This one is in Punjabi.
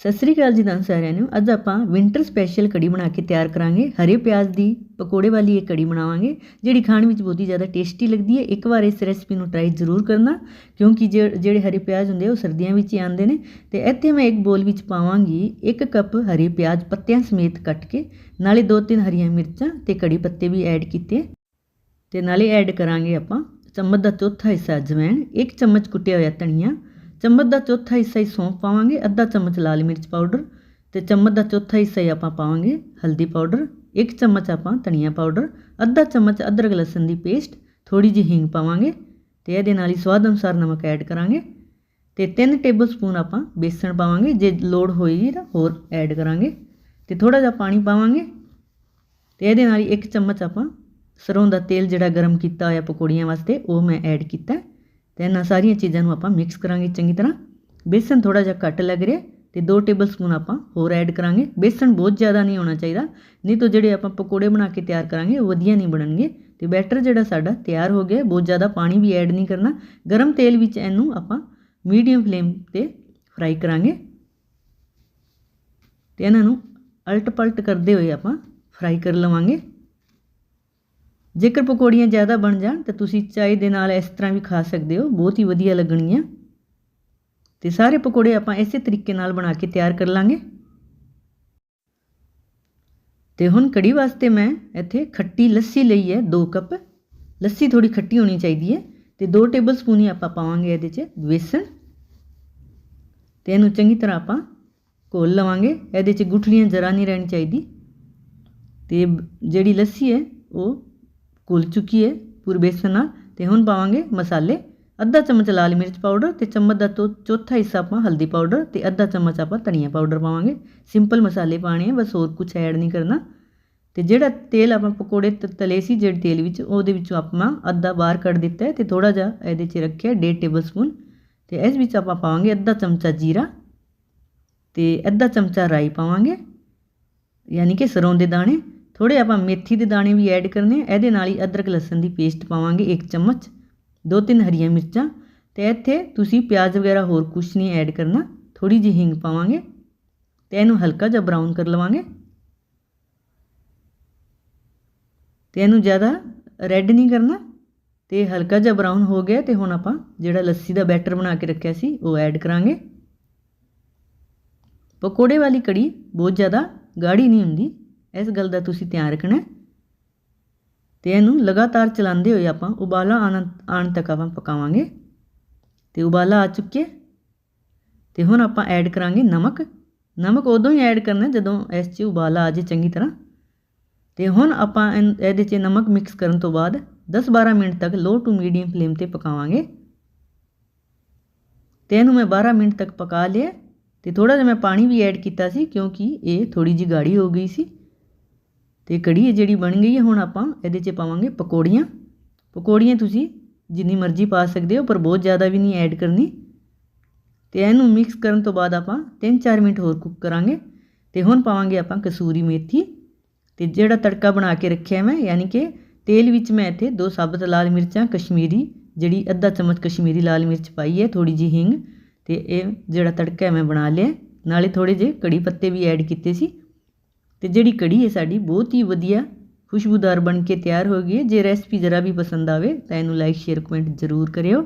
ਸਤਿ ਸ੍ਰੀ ਅਕਾਲ ਜੀ ਤੁਹਾਨੂੰ ਸਾਰਿਆਂ ਨੂੰ। ਅੱਜ ਆਪਾਂ ਵਿੰਟਰ ਸਪੈਸ਼ਲ ਕੜੀ ਬਣਾ ਕੇ ਤਿਆਰ ਕਰਾਂਗੇ। ਹਰੇ ਪਿਆਜ਼ ਦੀ ਪਕੌੜੇ ਵਾਲੀ ਇਹ ਕੜੀ ਬਣਾਵਾਂਗੇ, ਜਿਹੜੀ ਖਾਣ ਵਿੱਚ ਬਹੁਤ ਹੀ ਜ਼ਿਆਦਾ ਟੇਸਟੀ ਲੱਗਦੀ ਹੈ। ਇੱਕ ਵਾਰ ਇਸ ਰੈਸਪੀ ਨੂੰ ਟਰਾਈ ਜ਼ਰੂਰ ਕਰਨਾ, ਕਿਉਂਕਿ ਜੇ- ਜਿਹੜੇ ਹਰੇ ਪਿਆਜ਼ ਹੁੰਦੇ ਆ, ਉਹ ਸਰਦੀਆਂ ਵਿੱਚ ਹੀ ਆਉਂਦੇ ਨੇ। ਤੇ ਇੱਥੇ ਮੈਂ ਇੱਕ ਬੋਲ ਵਿੱਚ ਪਾਵਾਂਗੀ ਇੱਕ ਕੱਪ ਹਰੇ ਪਿਆਜ਼ ਪੱਤਿਆਂ ਸਮੇਤ ਕੱਟ ਕੇ, ਨਾਲੇ ਦੋ ਤਿੰਨ ਹਰੀਆਂ ਮਿਰਚਾਂ ਤੇ ਕੜੀ ਪੱਤੇ ਵੀ ਐਡ ਕੀਤੇ। ਤੇ ਨਾਲੇ ਐਡ ਕਰਾਂਗੇ ਆਪਾਂ ਚਮਚ ਦਾ ਚੌਥਾ ਹਿੱਸਾ ਅਜਵਾਇਣ, ਇੱਕ ਚਮਚ ਕੁੱਟਿਆ ਹੋਇਆ ਧਨੀਆ ਚਮਚ ਦਾ ਚੌਥਾ ਹਿੱਸਾ ਹੀ ਸੌਂਫ ਪਾਵਾਂਗੇ, ਅੱਧਾ ਚਮਚ ਲਾਲ ਮਿਰਚ ਪਾਊਡਰ ਤੇ ਚਮਚ ਦਾ ਚੌਥਾ ਹਿੱਸਾ ਹੀ ਆਪਾਂ ਪਾਵਾਂਗੇ ਹਲਦੀ ਪਾਊਡਰ, ਇੱਕ ਚਮਚ ਆਪਾਂ ਧਨੀਆ ਪਾਊਡਰ, ਅੱਧਾ ਚਮਚ ਅਦਰਕ ਲਸਣ ਦੀ ਪੇਸਟ ਥੋੜੀ ਜਿਹੀ ਹਿੰਗ ਪਾਵਾਂਗੇ ਤੇ ਇਹਦੇ ਨਾਲ ਹੀ ਸਵਾਦ ਅਨੁਸਾਰ ਨਮਕ ਐਡ ਕਰਾਂਗੇ ਤੇ 3 ਟੇਬਲ ਸਪੂਨ ਆਪਾਂ ਬੇਸਣ ਪਾਵਾਂਗੇ, ਜੇ ਲੋੜ ਹੋਏਗੀ ਤਾਂ ਹੋਰ ਐਡ ਕਰਾਂਗੇ ਤੇ ਥੋੜਾ ਜਿਹਾ ਪਾਣੀ ਪਾਵਾਂਗੇ ਤੇ ਇਹਦੇ ਨਾਲ ਹੀ ਇੱਕ ਚਮਚ ਆਪਾਂ ਸਰੋਂ ਦਾ ਤੇਲ ਜਿਹੜਾ ਗਰਮ ਕੀਤਾ ਹੋਇਆ ਪਕੌੜੀਆਂ ਵਾਸਤੇ, ਉਹ ਮੈਂ ਐਡ ਕੀਤਾ। ਤੇ ਇਹਨਾਂ ਸਾਰੀਆਂ ਚੀਜ਼ਾਂ ਨੂੰ ਆਪਾਂ ਮਿਕਸ ਕਰਾਂਗੇ ਚੰਗੀ ਤਰ੍ਹਾਂ। ਬੇਸਨ ਥੋੜਾ ਜਿਹਾ ਘੱਟ ਲੱਗ ਰਿਹਾ ਤੇ 2 ਟੇਬਲ ਸਪੂਨ ਆਪਾਂ ਹੋਰ ਐਡ ਕਰਾਂਗੇ। ਬੇਸਣ ਬਹੁਤ ਜ਼ਿਆਦਾ ਨਹੀਂ ਹੋਣਾ ਚਾਹੀਦਾ। ਨਹੀਂ ਤਾਂ ਜਿਹੜੇ ਆਪਾਂ ਪਕੌੜੇ ਬਣਾ ਕੇ ਤਿਆਰ ਕਰਾਂਗੇ, ਉਹ ਵਧੀਆ ਨਹੀਂ ਬਣਨਗੇ। ਤੇ ਬੈਟਰ ਜਿਹੜਾ ਸਾਡਾ ਤਿਆਰ ਹੋ ਗਿਆ, ਬਹੁਤ ਜ਼ਿਆਦਾ ਪਾਣੀ ਵੀ ਐਡ ਨਹੀਂ ਕਰਨਾ। ਗਰਮ ਤੇਲ ਵਿੱਚ ਇਹਨੂੰ ਆਪਾਂ ਮੀਡੀਅਮ ਫਲੇਮ ਤੇ ਫਰਾਈ ਕਰਾਂਗੇ। ਤੇ ਇਹਨਾਂ ਨੂੰ ਅਲਟ ਪਲਟ ਕਰਦੇ ਹੋਏ ਆਪਾਂ ਫਰਾਈ ਕਰ ਲਵਾਂਗੇ। ਜੇਕਰ ਪਕੌੜੀਆਂ ਜ਼ਿਆਦਾ ਬਣ ਜਾਣ, ਤਾਂ ਤੁਸੀਂ ਚਾਹ ਦੇ ਨਾਲ ਇਸ ਤਰ੍ਹਾਂ ਵੀ ਖਾ ਸਕਦੇ ਹੋ। ਬਹੁਤ ਹੀ ਵਧੀਆ ਲੱਗਣਗੀਆਂ। ਤੇ ਸਾਰੇ ਪਕੌੜੇ ਆਪਾਂ ਇਸੇ ਤਰੀਕੇ ਨਾਲ ਬਣਾ ਕੇ ਤਿਆਰ ਕਰ ਲਾਂਗੇ। ਤੇ ਹੁਣ ਕੜੀ ਵਾਸਤੇ ਮੈਂ ਇੱਥੇ ਖੱਟੀ ਲੱਸੀ ਲਈ ਹੈ 2 ਕੱਪ। ਲੱਸੀ ਥੋੜੀ ਖੱਟੀ ਹੋਣੀ ਚਾਹੀਦੀ ਹੈ ਤੇ 2 ਟੇਬਲ ਸਪੂਨ ਹੀ ਆਪਾਂ ਪਾਵਾਂਗੇ ਇਹਦੇ 'ਚ ਬੇਸਣ ਤੇ ਇਹਨੂੰ ਚੰਗੀ ਤਰ੍ਹਾਂ ਆਪਾਂ ਘੋਲ ਲਵਾਂਗੇ। ਇਹਦੇ 'ਚ ਗੁਠਲੀਆਂ ਜਰਾ ਨਹੀਂ ਰਹਿਣੀ ਚਾਹੀਦੀ। ਤੇ ਜਿਹੜੀ ਲੱਸੀ ਹੈ, ਉਹ ਘੁਲ ਚੁੱਕੀ ਹੈ ਪੂਰੇ ਬੇਸਣ ਨਾਲ ਤੇ ਹੁਣ ਪਾਵਾਂਗੇ ਮਸਾਲੇ। ਅੱਧਾ ਚਮਚ ਲਾਲ ਮਿਰਚ ਪਾਊਡਰ ਤੇ ਚਮਚ ਦਾ ਤੋਂ ਚੌਥਾ ਹਿੱਸਾ ਆਪਾਂ ਹਲਦੀ ਪਾਊਡਰ ਤੇ ਅੱਧਾ ਚਮਚ ਆਪਾਂ ਧਨੀਆ ਪਾਊਡਰ ਪਾਵਾਂਗੇ। ਸਿੰਪਲ ਮਸਾਲੇ ਪਾਣੇ ਆ, ਬਸ ਹੋਰ ਕੁਝ ਐਡ ਨਹੀਂ ਕਰਨਾ। ਤੇ ਜਿਹੜਾ ਤੇਲ ਆਪਾਂ ਪਕੌੜੇ ਤ- ਤਲੇ ਸੀ ਜਿਹੜੇ ਤੇਲ ਵਿੱਚ, ਉਹਦੇ ਵਿੱਚੋਂ ਆਪਾਂ ਅੱਧਾ ਬਾਹਰ ਕੱਢ ਦਿੱਤਾ ਹੈ ਤੇ ਥੋੜਾ ਜਿਹਾ ਇਹਦੇ 'ਚ ਰੱਖਿਆ 1.5 ਟੇਬਲ ਸਪੂਨ ਤੇ ਇਸ ਵਿੱਚ ਆਪਾਂ ਪਾਵਾਂਗੇ ਅੱਧਾ ਚਮਚਾ ਜੀਰਾ ਤੇ ਅੱਧਾ ਚਮਚਾ ਰਾਈ ਪਾਵਾਂਗੇ, ਯਾਨੀ ਕਿ ਸਰੋਂ ਦੇ ਦਾਣੇ। ਥੋੜੇ ਆਪਾਂ ਮੇਥੀ ਦੇ ਦਾਣੇ ਵੀ ਐਡ ਕਰਨੇ ਇਹਦੇ ਨਾਲ ਹੀ ਅਦਰਕ ਲਸਣ ਦੀ ਪੇਸਟ ਪਾਵਾਂਗੇ ਇੱਕ ਚਮਚ, ਦੋ ਤਿੰਨ ਹਰੀਆਂ ਮਿਰਚਾਂ ਤੇ ਇੱਥੇ ਤੁਸੀਂ ਪਿਆਜ਼ ਵਗੈਰਾ ਹੋਰ ਕੁਝ ਨਹੀਂ ਐਡ ਕਰਨਾ ਥੋੜੀ ਜਿਹੀ ਹਿੰਗ ਪਾਵਾਂਗੇ ਤੇ ਇਹਨੂੰ ਹਲਕਾ ਜਿਹਾ ਬਰਾਊਨ ਕਰ ਲਵਾਂਗੇ। ਤੇ ਇਹਨੂੰ ਜ਼ਿਆਦਾ ਰੈੱਡ ਨਹੀਂ ਕਰਨਾ, ਤੇ ਹਲਕਾ ਜਿਹਾ ਬਰਾਊਨ ਹੋ ਗਿਆ ਤੇ ਹੁਣ ਆਪਾਂ ਜਿਹੜਾ ਲੱਸੀ ਦਾ ਬੈਟਰ ਬਣਾ ਕੇ ਰੱਖਿਆ ਸੀ, ਉਹ ਐਡ ਕਰਾਂਗੇ। ਪਕੌੜੇ ਵਾਲੀ ਕੜੀ ਬਹੁਤ ਜ਼ਿਆਦਾ ਗਾੜੀ ਨਹੀਂ ਹੁੰਦੀ ਇਸ ਗੱਲ ਦਾ ਤੁਸੀਂ ਧਿਆਨ ਰੱਖਣਾ ਹੈ। ਤੇ ਇਹਨੂੰ ਲਗਾਤਾਰ ਚਲਾਉਂਦੇ ਹੋਏ ਆਪਾਂ ਉਬਾਲਾ ਆਉਣ ਆਉਣ ਤੱਕ ਆਪਾਂ ਪਕਾਵਾਂਗੇ। ਤੇ ਉਬਾਲਾ ਆ ਚੁੱਕਿਆ ਤੇ ਹੁਣ ਆਪਾਂ ਐਡ ਕਰਾਂਗੇ ਨਮਕ। ਨਮਕ ਉਦੋਂ ਹੀ ਐਡ ਕਰਨਾ ਜਦੋਂ ਇਸ 'ਚ ਉਬਾਲਾ ਆ ਜੇ ਚੰਗੀ ਤਰ੍ਹਾਂ। ਤੇ ਹੁਣ ਆਪਾਂ ਇਨ- ਇਹਦੇ 'ਚ ਨਮਕ ਮਿਕਸ ਕਰਨ ਤੋਂ ਬਾਅਦ 10-12 ਮਿੰਟ ਤੱਕ ਲੋ ਟੂ ਮੀਡੀਅਮ ਫਲੇਮ ਤੇ ਪਕਾਵਾਂਗੇ। ਤੇ ਇਹਨੂੰ ਮੈਂ 12 ਮਿੰਟ ਤੱਕ ਪਕਾ ਲਿਆ। ਤੇ ਥੋੜਾ ਜਿਹਾ ਮੈਂ ਪਾਣੀ ਵੀ ਐਡ ਕੀਤਾ ਸੀ ਕਿਉਂਕਿ ਇਹ ਥੋੜੀ ਜਿਹੀ ਗਾੜੀ ਹੋ ਗਈ ਸੀ। ਤੇ ਕੜੀ ਇਹ ਜਿਹੜੀ ਬਣ ਗਈ ਹੈ, ਹੁਣ ਆਪਾਂ ਇਹਦੇ 'ਚ ਪਾਵਾਂਗੇ ਪਕੌੜੀਆਂ। ਪਕੌੜੀਆਂ ਤੁਸੀਂ ਜਿੰਨੀ ਮਰਜ਼ੀ ਪਾ ਸਕਦੇ ਹੋ, ਪਰ ਬਹੁਤ ਜ਼ਿਆਦਾ ਵੀ ਨਹੀਂ ਐਡ ਕਰਨੀ। ਤੇ ਇਹਨੂੰ ਮਿਕਸ ਕਰਨ ਤੋਂ ਬਾਅਦ ਆਪਾਂ 3-4 ਮਿੰਟ ਹੋਰ ਕੁੱਕ ਕਰਾਂਗੇ। ਤੇ ਹੁਣ ਪਾਵਾਂਗੇ ਆਪਾਂ ਕਸੂਰੀ ਮੇਥੀ। ਤੇ ਜਿਹੜਾ ਤੜਕਾ ਬਣਾ ਕੇ ਰੱਖਿਆ ਮੈਂ, ਯਾਨੀ ਕਿ ਤੇਲ ਵਿੱਚ ਮੈਂ ਇੱਥੇ ਦੋ ਸਾਬਤ ਲਾਲ ਮਿਰਚਾਂ, ਕਸ਼ਮੀਰੀ ਜਿਹੜੀ ਅੱਧਾ ਚਮਚ ਕਸ਼ਮੀਰੀ ਲਾਲ ਮਿਰਚ ਪਾਈ ਹੈ ਥੋੜੀ ਜਿਹੀ ਹਿੰਗ। ਤੇ ਇਹ ਜਿਹੜਾ ਤੜਕਾ ਮੈਂ ਬਣਾ ਲਿਆ। ਨਾਲੇ ਥੋੜੇ ਜਿਹੇ ਕੜੀ ਪੱਤੇ ਵੀ ਐਡ ਕੀਤੇ ਸੀ। ਤੇ ਜਿਹੜੀ ਕੜੀ ਹੈ ਸਾਡੀ ਬਹੁਤ ਹੀ ਵਧੀਆ ਖੁਸ਼ਬੂਦਾਰ ਬਣ ਕੇ ਤਿਆਰ ਹੋ ਗਈ ਹੈ। ਜੇ ਰੈਸਪੀ ਜ਼ਰਾ ਵੀ ਪਸੰਦ ਆਵੇ ਤਾਂ ਇਹਨੂੰ ਲਾਈਕ ਸ਼ੇਅਰ ਕਮੈਂਟ ਜ਼ਰੂਰ ਕਰਿਓ।